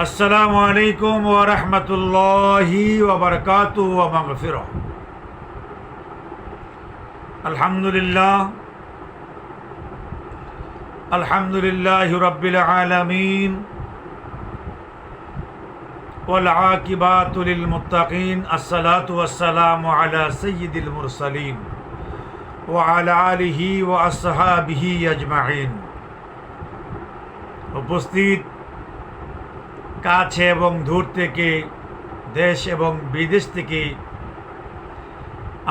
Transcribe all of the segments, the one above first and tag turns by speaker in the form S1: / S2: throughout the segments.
S1: السلام عليكم ورحمة الله وبركاته ومغفرة الحمد لله الحمد لله رب العالمين والعاقبات للمتقين الصلاة والسلام على سيد المرسلين وعلى آله وأصحابه أجمعين উপস্থিত কাছে এবং দূর থেকে, দেশ এবং বিদেশ থেকে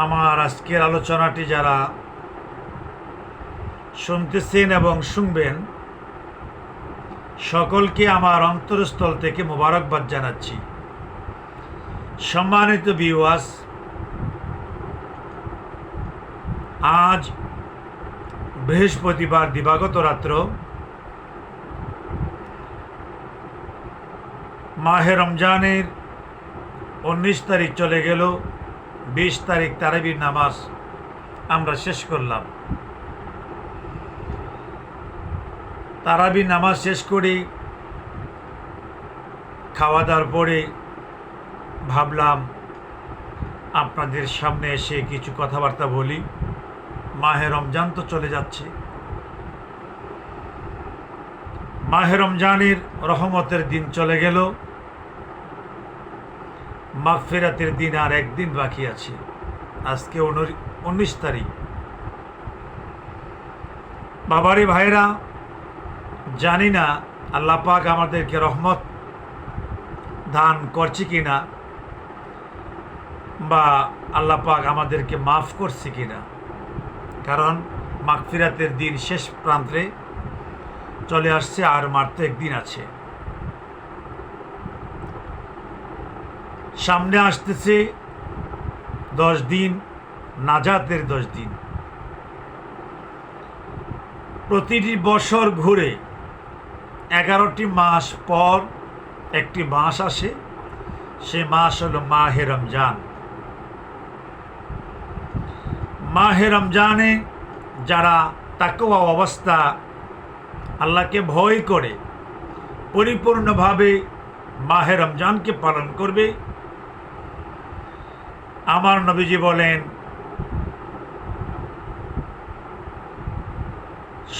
S1: আমার আজকের আলোচনাটি যারা শুনতেছেন এবং শুনবেন, সকলকে আমার অন্তরস্থল থেকে মোবারকবাদ জানাচ্ছি। সম্মানিত বিওয়াস আজ বৃহস্পতিবার দিবাগত রাত্র মাহে রমজানের উনিশ তারিখ চলে গেল, বিশ তারিখ তারাবির নামাজ আমরা শেষ করলাম। তারাবির নামাজ শেষ করি খাওয়া দাওয়ার পরে ভাবলাম আপনাদের সামনে এসে কিছু কথাবার্তা বলি। মাহে রমজান তো চলে যাচ্ছে। মাহে রমজানের রহমতের দিন চলে গেল। মাগফেরাতের দিন আর একদিন বাকি আছে। আজকে উনিশ তারিখ। বাবারে ভাইরা জানি না আল্লাহ পাক আমাদেরকে রহমত দান করছে কি না বা আল্লাহ পাক আমাদেরকে মাফ করছে কি না কারণ মাগফিরাতের দিন শেষ প্রান্তে চলে আসছে আর মারতে একদিন আছে। সামনে আসতেছে দশ দিন, নাজাতের দশ দিন। প্রতিটি বছর ঘুরে এগারোটি মাস পর একটি মাস আসে, সে মাস হল মাহে রমজান। মাহে রমজানে যারা তাকওয়া অবস্থা আল্লাহকে ভয় করে, পরিপূর্ণভাবে মাহে রমজানকে পালন করবে আমার নবীজি বলেন,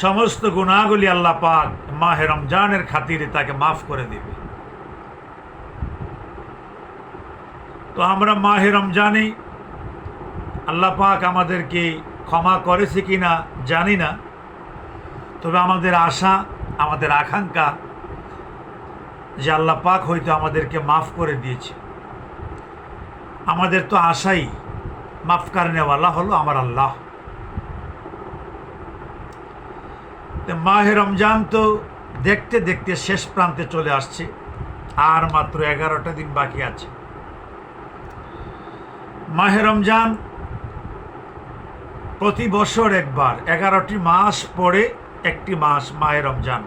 S1: সমস্ত গুণাগুলি আল্লাহ পাক মাহে রমজানের খাতিরে তাকে মাফ করে দেবে। তো আমরা মাহে রমজানে আল্লাহ পাক আমাদেরকে ক্ষমা করেছে কি না জানি না, তবে আমাদের আশা, আমাদের আকাঙ্ক্ষা যে আল্লাহ পাক হয়তো আমাদেরকে মাফ করে দিয়েছে। আমাদের তো আশাই মাফ কারণেওয়ালা হলো আমার আল্লাহ। মাহে রমজান তো দেখতে দেখতে শেষ প্রান্তে চলে আসছে, আর মাত্র এগারোটা দিন বাকি আছে। মাহে রমজান প্রতি বছর একবার, এগারোটি মাস পরে একটি মাস মাহে রমজান।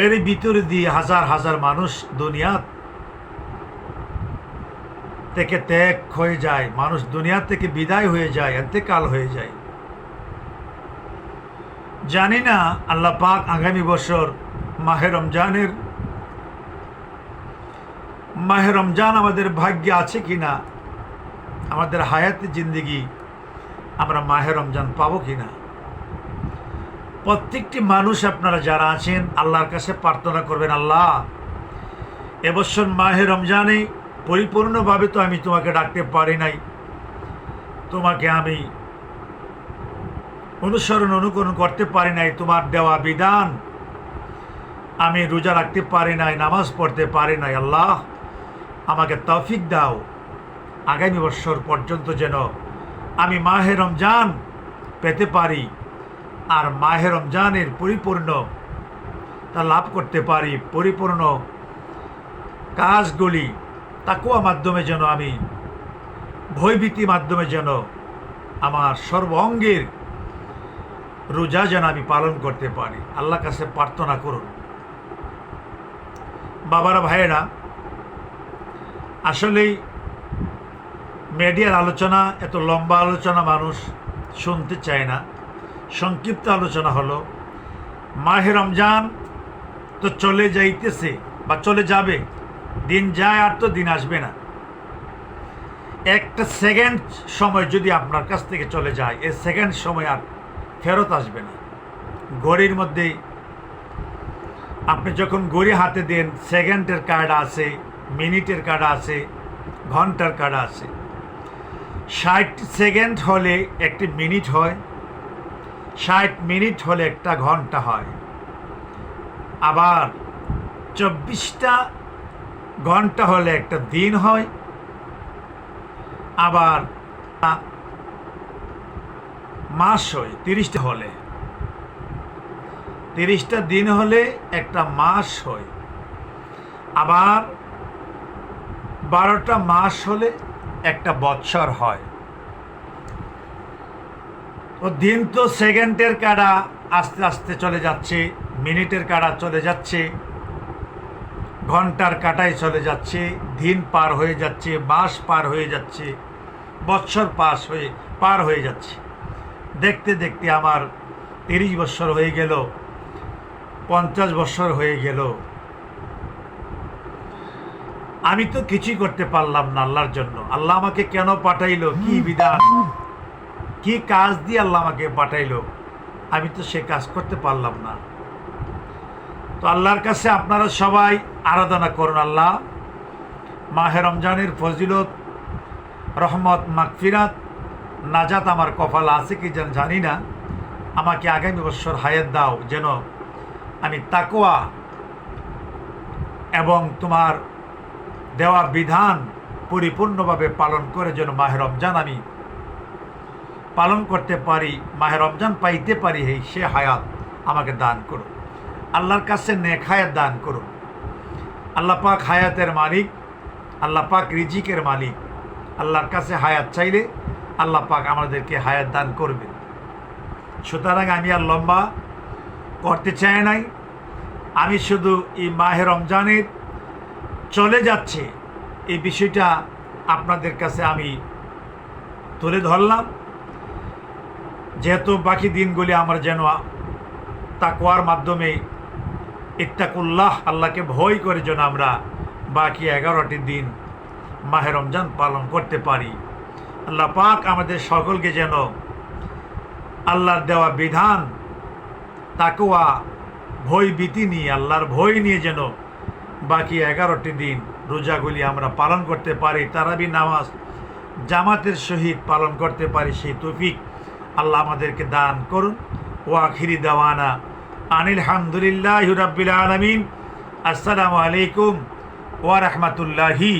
S1: এর ভিতরে দিয়ে হাজার হাজার মানুষ দুনিয়া থেকে ত্যাগ হয়ে যায়, মানুষ দুনিয়া থেকে বিদায় হয়ে যায়, এতেকাল হয়ে যায়। জানি না, আল্লাহ পাক আগামী বছর মাহে রমজানের, মাহে রমজান আমাদের ভাগ্যে আছে কি না আমাদের হায়াতে জিন্দিগি আমরা মাহে রমজান পাবো কি না প্রত্যেকটি মানুষ আপনারা যারা আছেন, আল্লাহর কাছে প্রার্থনা করবেন, আল্লাহ, এবছর মাহে রমজানে পরিপূর্ণভাবে তো আমি তোমাকে ডাকতে পারি নাই। তোমাকে আমি অনুসরণ, অনুকরণ করতে পারি নাই, তোমার দেওয়া বিধান। আমি রোজা রাখতে পারি নাই, নামাজ পড়তে পারি নাই, আল্লাহ, আমাকে তৌফিক দাও। আগামী বছর পর্যন্ত যেন আমি মাহে রমজান পেতে পারি আর মাহে রমজানের পরিপূর্ণ তা লাভ করতে পারি। পরিপূর্ণ কাজগুলি তাকুয়া মাধ্যমে যেন আমি, ভয়ভীতি মাধ্যমে যেন আমার সর্ব অঙ্গের রোজা যেন আমি পালন করতে পারি। আল্লাহ কাছে প্রার্থনা করুন। বাবারা ভাইয়েরা, আসলেই মিডিয়ার আলোচনা, এত লম্বা আলোচনা মানুষ শুনতে চায় না। সংক্ষিপ্ত আলোচনা হলো, মাহে রমজান তো চলে যাইতেছে বা চলে যাবে। দিন যায় আর তো দিন আসবে না। একটা সেকেন্ড সময় যদি আপনার কাছ থেকে চলে যায়, এই সেকেন্ড সময় আর ফেরত আসবে না। ঘড়ির মধ্যেই আপনি যখন ঘড়ি হাতে দেন সেকেন্ডের কার্ড আছে মিনিটের কার্ড আছে, ঘণ্টার কার্ড আছে। ষাট সেকেন্ড হলে একটি মিনিট হয়, ষাট মিনিট হলে একটা ঘণ্টা হয়। আবার চব্বিশটা ঘণ্টা হলে একটা দিন হয়, আবার মাস হয়, তিরিশটা হলে। তিরিশটা দিন হলে একটা মাস হয়, আবার বারোটা মাস হলে একটা বৎসর হয়। ও দিন তো সেকেন্ডের কাড়া আস্তে আস্তে চলে যাচ্ছে, মিনিটের কাড়া চলে যাচ্ছে। ঘণ্টার কাটায় চলে যাচ্ছে, দিন পার হয়ে যাচ্ছে, মাস পার হয়ে যাচ্ছে বৎসর পাস হয়ে, পার হয়ে যাচ্ছে। দেখতে দেখতে আমার তিরিশ বছর হয়ে গেল, পঞ্চাশ বছর হয়ে গেল। আমি তো কিছুই করতে পারলাম না আল্লাহর জন্য। আল্লাহ আমাকে কেন পাঠাইলো? কি বিধান? কি কাজ দিয়ে আল্লাহ আমাকে পাঠাইলো? আমি তো সে কাজ করতে পারলাম না। তো আল্লাহর কাছে আপনারা সবাই আরাধনা করুন আল্লাহ। মাহে রমজানের ফজিলত, রহমত মাকফিরাত নাজাত আমার কপাল আছে কি যেন জানি না। আমাকে আগামী বছর হায়াত দাও যেন আমি তাকোয়া এবং তোমার দেওয়া বিধান পরিপূর্ণভাবে পালন করে যেন মাহে রমজান আমি পালন করতে পারি, মাহে রমজান পাইতে পারি সে হায়াত আমাকে দান করো আল্লাহর কাছে নেক হায়াত দান করুন। আল্লাহ পাক হায়াতের মালিক, আল্লাহ পাক রিজিকের মালিক। আল্লাহর কাছে হায়াত চাইলে আল্লাহ পাক আমাদেরকে হায়াত দান করবেন সুতরাং আমি আর লম্বা করতে চাই নাই। আমি শুধু এই মাহে রমজানের চলে যাচ্ছে এই বিষয়টা আপনাদের কাছে আমি তুলে ধরলাম। যেহেতু বাকি দিনগুলি আমার যেন তাকওয়ার মাধ্যমে ইত্তাকুল্লাহ, আল্লাহকে ভয় করে যেন আমরা বাকি এগারোটি দিন মাহে রমজান পালন করতে পারি। আল্লাহ পাক আমাদের সকলকে যেন আল্লাহর দেওয়া বিধান তাকুয়া ভয় ভীতি নিয়ে, আল্লাহর ভয় নিয়ে যেন বাকি এগারোটি দিন রোজাগুলি আমরা পালন করতে পারি, তারাবি নামাজ, জামাতের সহিত পালন করতে পারি, সেই তৌফিক আল্লাহ আমাদেরকে দান করুন। ও আখিরি দেওয়ানা আনিল হামদুলিল্লাহ রাব্বিল আলমিন। আসসালামু আলাইকুম ওয়া রাহমাতুল্লাহি